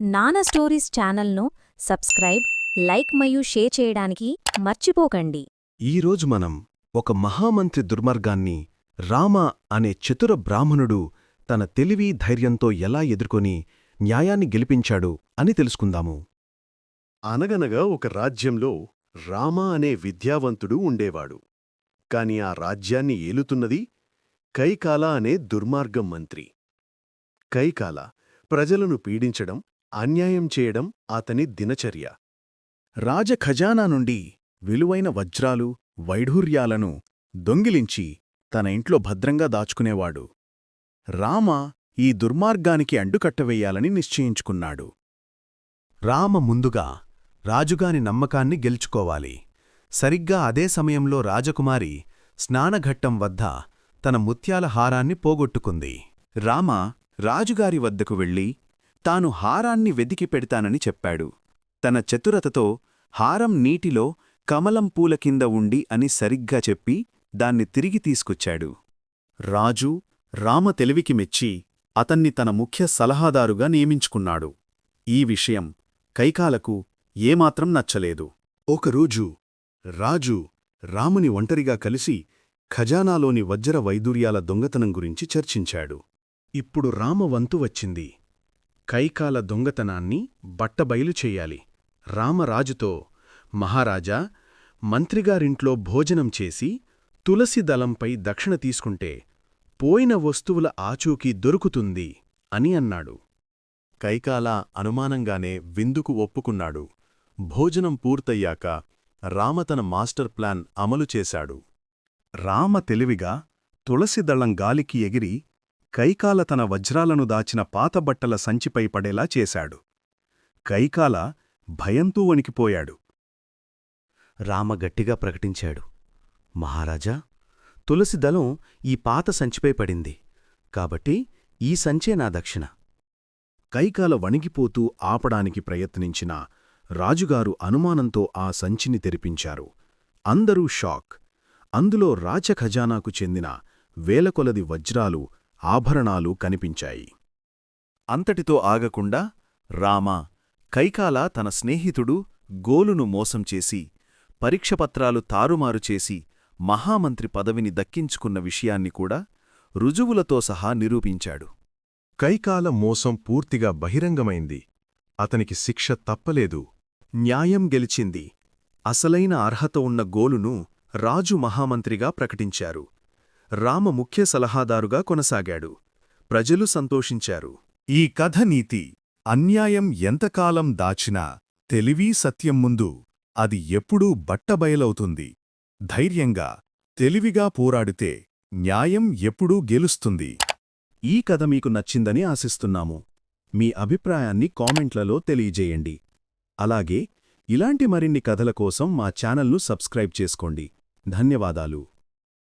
నానా స్టోరీస్ ఛానల్ను subscribe like మరియు షేర్ చేయడానికి మర్చిపోకండి. ఈరోజు మనం ఒక మహామంత్రి దుర్మార్గాన్ని రామ అనే చతుర బ్రాహ్మణుడు తన తెలివి ధైర్యంతో ఎలా ఎదుర్కొని న్యాయాన్ని గెలిపించాడు అని తెలుసుకుందాము. అనగనగా ఒక రాజ్యంలో రామ అనే విద్యావంతుడు ఉండేవాడు. కాని ఆ రాజ్యాన్ని ఏలుతున్నది కైకాల అనే దుర్మార్గం మంత్రి. కైకాల ప్రజలను పీడించడం అన్యాయం చేయడం అతని దినచర్య. రాజఖజానా నుండి విలువైన వజ్రాలు వైఢూర్యాలను దొంగిలించి తన ఇంట్లో భద్రంగా దాచుకునేవాడు. రామ ఈ దుర్మార్గానికి అడ్డుకట్టవేయాలని నిశ్చయించుకున్నాడు. రామ ముందుగా రాజుగాని నమ్మకాన్ని గెలుచుకోవాలి. సరిగ్గా అదే సమయంలో రాజకుమారి స్నానఘట్టం వద్ద తన ముత్యాల హారాన్ని పోగొట్టుకుంది. రామ రాజుగారి వద్దకు వెళ్ళి తాను హారాన్ని వెదికి పెడతానని చెప్పాడు. తన చతురతతో హారం నీటిలో కమలం పూల కింద ఉండి అని సరిగ్గా చెప్పి దాన్ని తిరిగి తీసుకొచ్చాడు. రాజు రామ తెలివికి మెచ్చి అతన్ని తన ముఖ్య సలహాదారుగా నియమించుకున్నాడు. ఈ విషయం కైకాలకు ఏమాత్రం నచ్చలేదు. ఒకరోజు రాజు రాముని ఒంటరిగా కలిసి ఖజానాలోని వజ్ర వైదూర్యాల దొంగతనం గురించి చర్చించాడు. ఇప్పుడు రామ వంతు వచ్చింది. కైకాల దొంగతనాన్ని బట్టబయలు చెయ్యాలి రామరాజుతో మహారాజా మంత్రిగారింట్లో భోజనం చేసి తులసి దళంపై దక్షిణ తీసుకుంటే పోయిన వస్తువుల ఆచూకీ దొరుకుతుంది అని అన్నాడు. కైకాల అనుమానంగానే విందుకు ఒప్పుకున్నాడు. భోజనం పూర్తయ్యాక రామ తన మాస్టర్ ప్లాన్ అమలు చేశాడు. రామ తెలివిగా తులసిదళం గాలికి ఎగిరి కైకాల తన వజ్రాలను దాచిన పాతబట్టల సంచిపై పడేలా చేశాడు. కైకాల భయంతో వణికిపోయాడు. రామ గట్టిగా ప్రకటించాడు. మహారాజా తులసి దళం ఈ పాత సంచిపై పడింది. కాబట్టి ఈ సంచే నా దక్షిణ. కైకాల వణిగిపోతూ ఆపడానికి ప్రయత్నించిన రాజుగారు అనుమానంతో ఆ సంచిని తెరిపించారు. అందరూ షాక్. అందులో రాజఖజానాకు చెందిన వేలకొలది వజ్రాలు ఆభరణాలు కనిపించాయి. అంతటితో ఆగకుండా రామ కైకాల తన స్నేహితుడు గోలును మోసం చేసి పరీక్షపత్రాలు తారుమారు చేసి మహామంత్రి పదవిని దక్కించుకున్న విషయాన్ని కూడా రుజువులతో సహా నిరూపించాడు. కైకాల మోసం పూర్తిగా బహిరంగమైంది. అతనికి శిక్ష తప్పలేదు. న్యాయం గెలిచింది. అసలైన అర్హత ఉన్న గోలును రాజు మహామంత్రిగా ప్రకటించారు. రామ ముఖ్య సలహాదారుగా కొనసాగాడు. ప్రజలు సంతోషించారు. ఈ కథ నీతి. అన్యాయం ఎంతకాలం దాచినా తెలివీ సత్యం ముందు అది ఎప్పుడూ బట్టబయలవుతుంది. ధైర్యంగా తెలివిగా పోరాడితే న్యాయం ఎప్పుడూ గెలుస్తుంది. ఈ కథ మీకు నచ్చిందని ఆశిస్తున్నాము. మీ అభిప్రాయాన్ని కామెంట్లలో తెలియజేయండి. అలాగే ఇలాంటి మరిన్ని కథల కోసం మా ఛానల్ను సబ్స్క్రైబ్ చేసుకోండి. ధన్యవాదాలు.